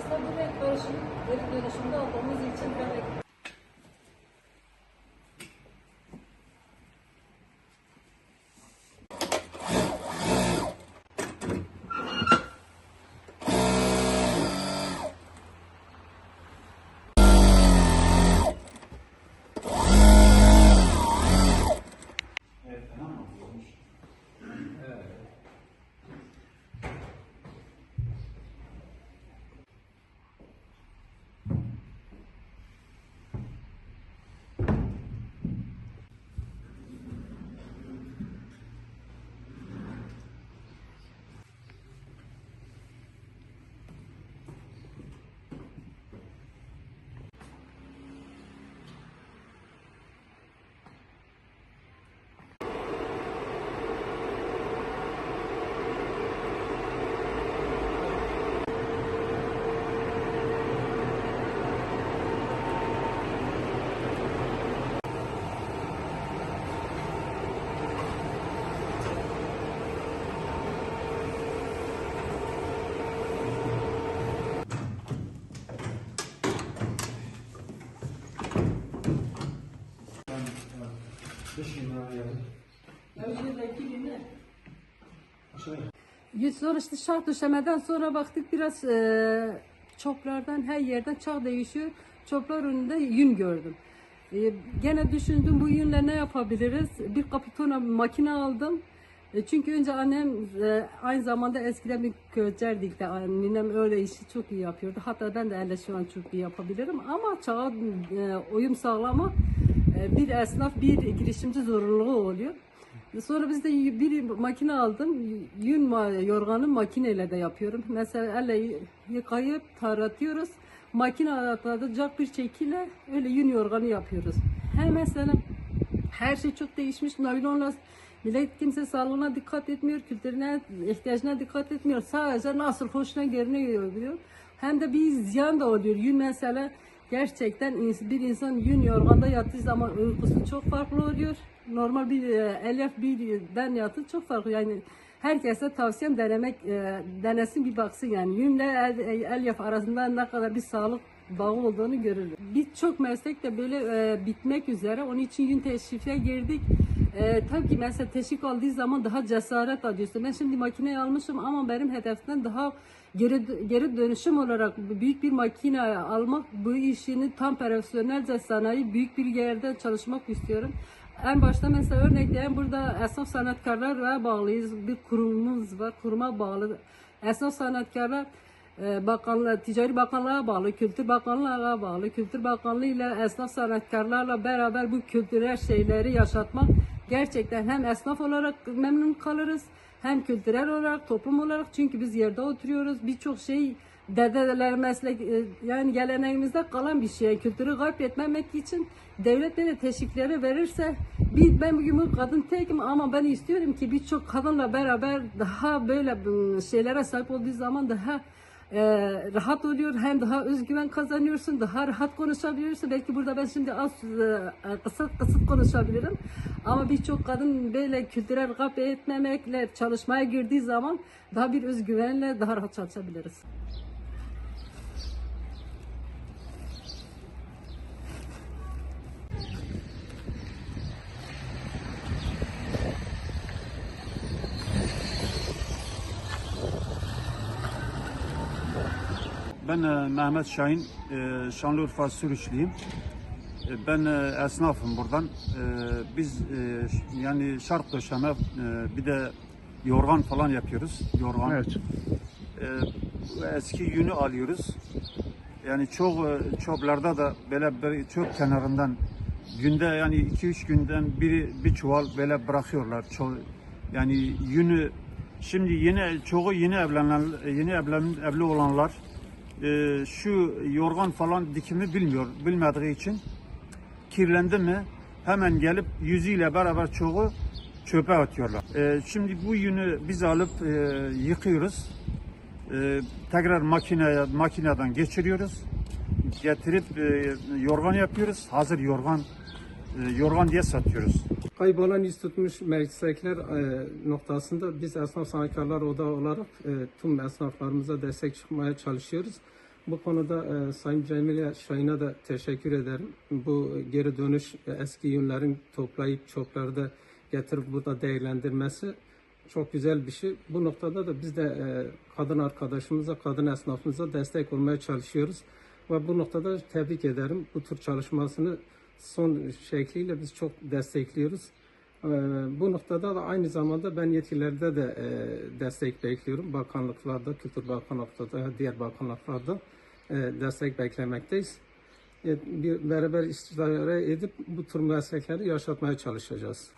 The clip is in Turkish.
aslında bu renk karışım, renk dönüşümde atmamız için ben Yüz sonra işte şart döşemeden sonra baktık biraz e, çoplardan her yerden çağ değişiyor. Çoplar önünde yün gördüm. E, gene düşündüm bu yünle ne yapabiliriz? Bir kapitona makine aldım. E, çünkü önce annem e, aynı zamanda eskiden bir köycer dikti. Annem öyle işi çok iyi yapıyordu. Hatta ben de elle şu an çok iyi yapabilirim. Ama çağa e, uyum sağlamak bir esnaf, bir girişimci zorunluluğu oluyor. Sonra biz de bir makine aldım. Yün yorganı makineyle de yapıyorum. Mesela elle yıkayıp taratıyoruz. Makine atacak bir şekilde öyle yün yorganı yapıyoruz. Hem mesela her şey çok değişmiş. Naylonla millet kimse sağlığına dikkat etmiyor, kültürüne, ihtiyacına dikkat etmiyor. Sadece nasıl hoşuna görünüyor diyor. Hem de bir ziyan da oluyor. Yün mesela gerçekten bir insan yün yorganda yattığı zaman uykusu çok farklı oluyor. Normal bir e, elyaf birden yatı çok farklı. Yani herkese tavsiyem denemek, e, denesin bir baksın yani. Yünle el, elyaf arasında ne kadar bir sağlık bağı olduğunu görür. Birçok meslek de böyle e, bitmek üzere. Onun için yün teşrifine girdik. E, tabii ki mesela teşvik aldığı zaman daha cesaret alıyorsun. Ben şimdi makineyi almışım ama benim hedeften daha geri, geri dönüşüm olarak büyük bir makine almak, bu işini tam profesyonelce sanayi, büyük bir yerde çalışmak istiyorum. En başta mesela örnekleyen burada esnaf sanatkarlarla bağlıyız. Bir kurumumuz var, kuruma bağlı. Esnaf sanatkarlar e, Bakanlığa, Ticari Bakanlığa bağlı, Kültür Bakanlığı'na bağlı. Kültür Bakanlığı ile esnaf sanatkarlarla beraber bu kültürel şeyleri yaşatmak gerçekten hem esnaf olarak memnun kalırız hem kültürel olarak, toplum olarak çünkü biz yerde oturuyoruz. Birçok şey dedeler meslek e, yani geleneğimizde kalan bir şey. Kültürü kaybetmemek için devlet böyle teşvikleri verirse bir ben bugün bu kadın tekim ama ben istiyorum ki birçok kadınla beraber daha böyle ıı, şeylere sahip olduğu zaman daha e, rahat oluyor. Hem daha özgüven kazanıyorsun daha rahat konuşabiliyorsun. Belki burada ben şimdi az e, kısıt kısıt konuşabilirim. Ama birçok kadın böyle kültürel kapı etmemekle çalışmaya girdiği zaman daha bir özgüvenle daha rahat çalışabiliriz. Ben e, Mehmet Şahin, e, Şanlıurfa Sürüşlüyüm. E, Ben esnafım buradan. Biz yani şart döşeme bir de yorgan falan yapıyoruz. Yorgan. Evet. Eski yünü alıyoruz. Yani çok e, çöplarda da böyle bir çöp kenarından günde yani 2-3 günden biri bir çuval böyle bırakıyorlar. Yani yünü şimdi yeni çoğu yeni evlenen yeni evlen evli olanlar e, şu yorgan falan dikimi bilmiyor. Bilmediği için kirlendi mi hemen gelip yüzüyle beraber çoğu çöpe atıyorlar. E, şimdi bu yünü biz alıp e, yıkıyoruz. E, tekrar makineye makineden geçiriyoruz. Getirip e, yorgan yapıyoruz. Hazır yorgan e, yorgan diye satıyoruz. Kaybolan iz tutmuş e, noktasında biz esnaf sanatkarlar oda olarak e, tüm esnaflarımıza destek çıkmaya çalışıyoruz. Bu konuda e, Sayın Cemile Şahin'e de teşekkür ederim. Bu geri dönüş e, eski yünlerin toplayıp çöpleri getirip burada değerlendirmesi çok güzel bir şey. Bu noktada da biz de e, kadın arkadaşımıza, kadın esnafımıza destek olmaya çalışıyoruz. Ve bu noktada tebrik ederim. Bu tür çalışmasını son şekliyle biz çok destekliyoruz. Ee, Bu noktada da aynı zamanda ben yetkililerde de e, destek bekliyorum. Bakanlıklarda, Kültür Bakanlıklarda, diğer bakanlıklarda e, destek beklemekteyiz. E, Bir beraber istişare edip bu tür meslekleri yaşatmaya çalışacağız.